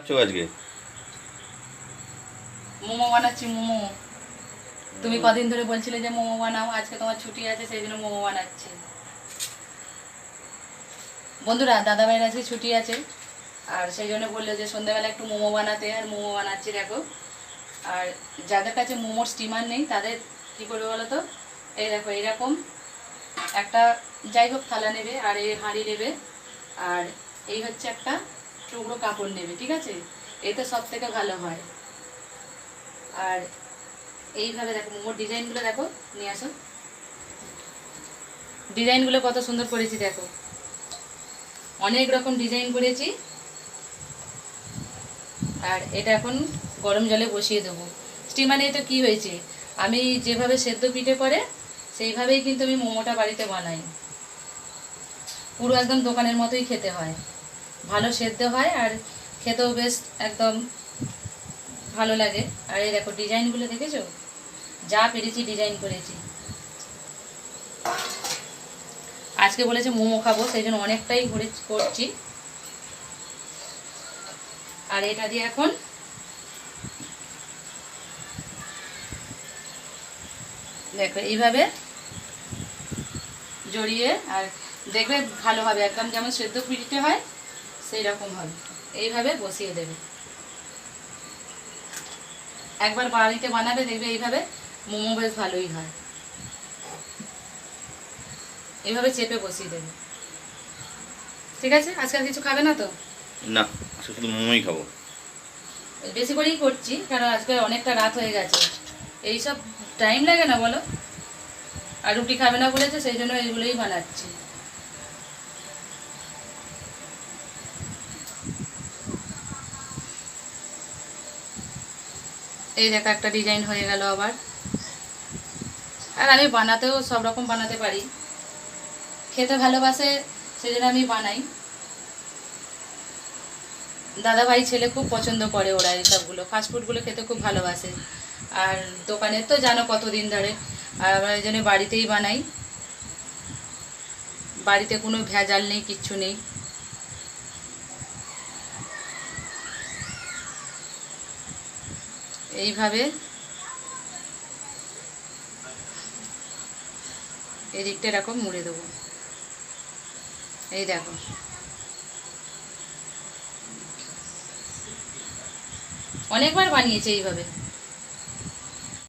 আছো আজকে? মোমো বানাচ্ছি মোমো। তুমি কদিন ধরে বলছিলে যে মোমো বানাও আজকে তোমার ছুটি আছে সেই জন্য মোমো বানাচ্ছি। বন্ধুরা দাদাভাইয়ের আজকে ছুটি আছে আর সেই জন্য বলল যে সন্ধ্যাবেলা একটু মোমো বানাতে আর মোমো বানাচ্ছি দেখো। আর যাদের কাছে মোমোর স্টিমার নেই তাদের কী করবে বলো তো? এই দেখো এরকম একটা যাই হোক থালা নেবে আর এই হাঁড়ি নেবে। আর এই হচ্ছে একটা টুকরো কাপড় নেবে, ঠিক আছে? এতে সব থেকে ভালো হয়। আর এইভাবে দেখো, মোমোর ডিজাইনগুলো দেখো, নিয়ে আসো। ডিজাইনগুলো কত সুন্দর করেছি দেখো। অনেক রকম ডিজাইন করেছি। আর এটা এখন গরম জলে বসিয়ে দেবো। স্টিমারে তো কি হয়েছে? আমি যেভাবে সেদ্ধ পিঠে করে, সেইভাবেই কিন্তু আমি মোমোটা বাড়িতে বানাই। পুরো একদম দোকানের মতোই খেতে হয়। ভালো সেদ্ধ হয় আর খেতেও বেশ একদম ভালো লাগে। আর এই দেখো ডিজাইনগুলো দেখেছ? যা পেরেছি ডিজাইন করেছি। আজকে বলেছে মোমো খাব, সেই জন্য অনেকটাই করে করছি। আর এটা দিয়ে এখন দেখো, এইভাবে জড়িয়ে আর দেখবে ভালো হবে। একদম যেমন সেদ্ধ পিঠে হয় সেই রকম হবে এইভাবে বসিয়ে দেবে। একবার বাড়িতে বানাবে দেখবে এইভাবে মোমো বেশ ভালোই হয়। এইভাবে চেপে বসিয়ে দেবে। ঠিক আছে? আজকাল কিছু খাবে না তো? না আজকে শুধু মোমোই খাব। বেশি করেই করছি কারণ আজকে অনেকটা রাত হয়ে গেছে। এইসব টাইম লাগে না বলো? আর রুটি খাবে না বলেছে সেই জন্য এইগুলোই বানাচ্ছি। এই দেখো, একটা ডিজাইন হয়ে গেল আবার। আর আমি বানাতেও সব রকম বানাতে পারি। খেতে ভালোবাসে, সেজন্য আমি বানাই। দাদা ভাই ছেলে খুব পছন্দ করে ওরা এই সবগুলো। ফাস্টফুডগুলো খেতে খুব ভালোবাসে। আর দোকানের তো জানো কতদিন ধরে। আর আমরা এই জন্য বাড়িতেই বানাই। বাড়িতে কোনো ভেজাল নেই, কিচ্ছু নেই। এইভাবে। এই দিকটা এরকম মুড়ে দেবো। এই দেখো। অনেকবার বানিয়েছে এইভাবে।